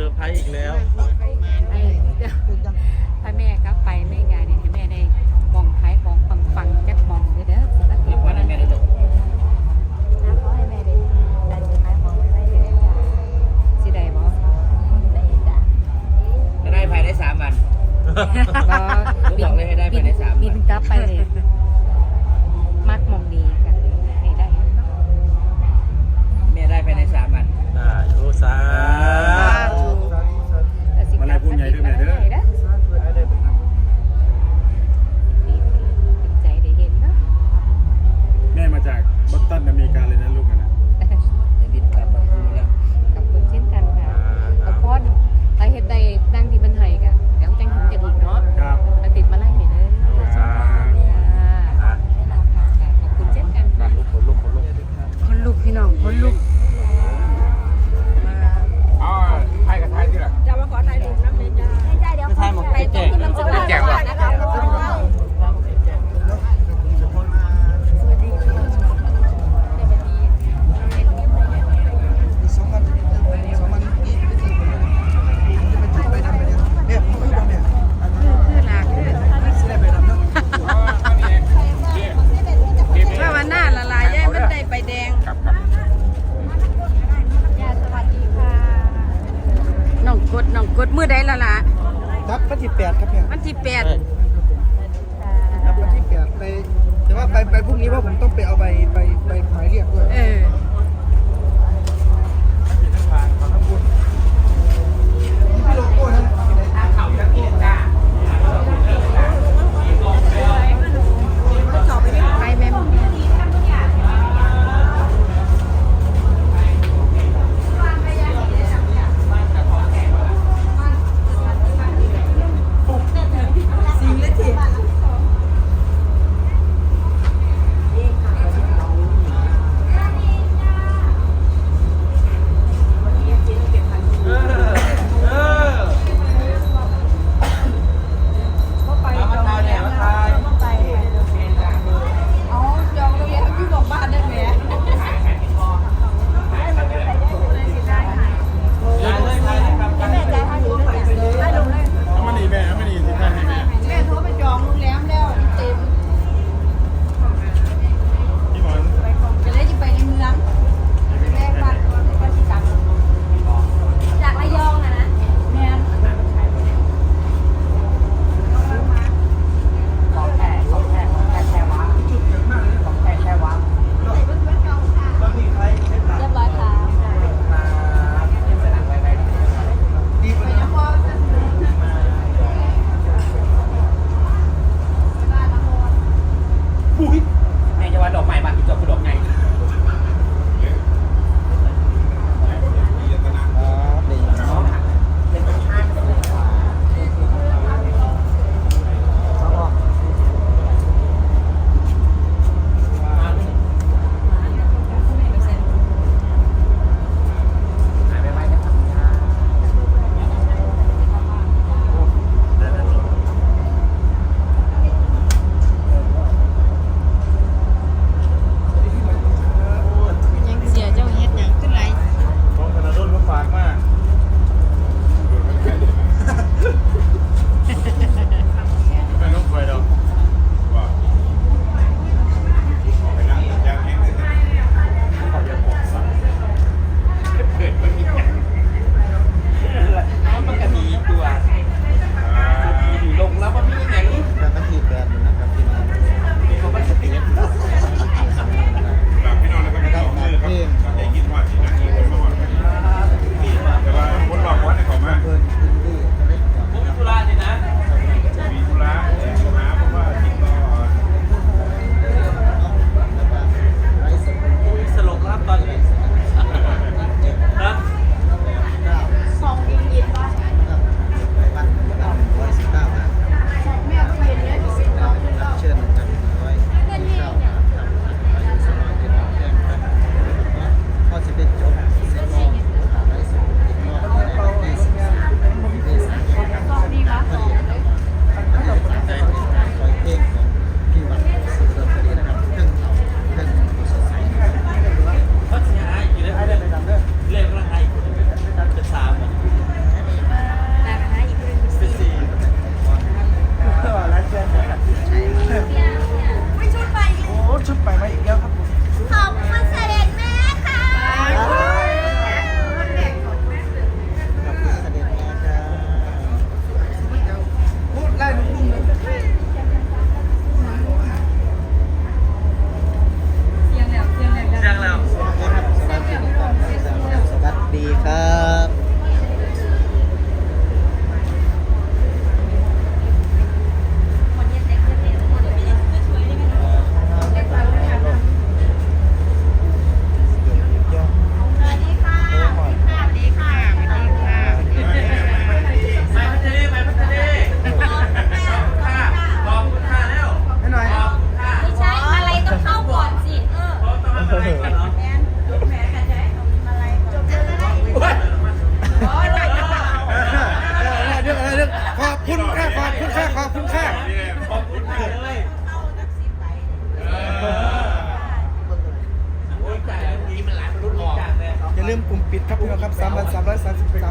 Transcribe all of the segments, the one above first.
แล้วเออเดี๋ยวถ้าแม่กลับไปแม่ยายเนี่ยให้แม่ได้มองขายของปังปังๆจักมองเด้อเด้อสิมาติดวันนั้นแม่ได้จบนะขอให้แม่ได้ดันขายของได้เลยจ้ะสิได้บ่ได้จ้ะจะได้ภายในสามวันบ่บอกเลยให้ได้ภายในสามบินกลับไปเลย มือใดละล่ะครับวันที่แปดครับเนี่ยวันที่แปดครับวันที่แปดไปแต่ว่าไปไปพรุ่งนี้ว่าผมต้องไปเอาใบไปไปหมายเรียกด้วย เออ ปิดค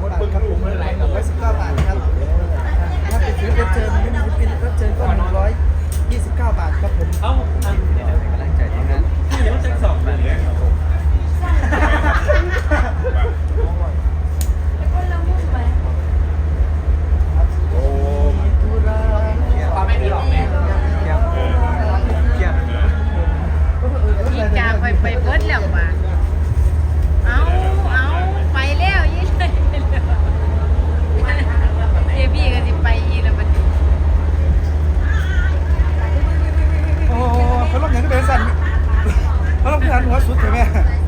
เขาล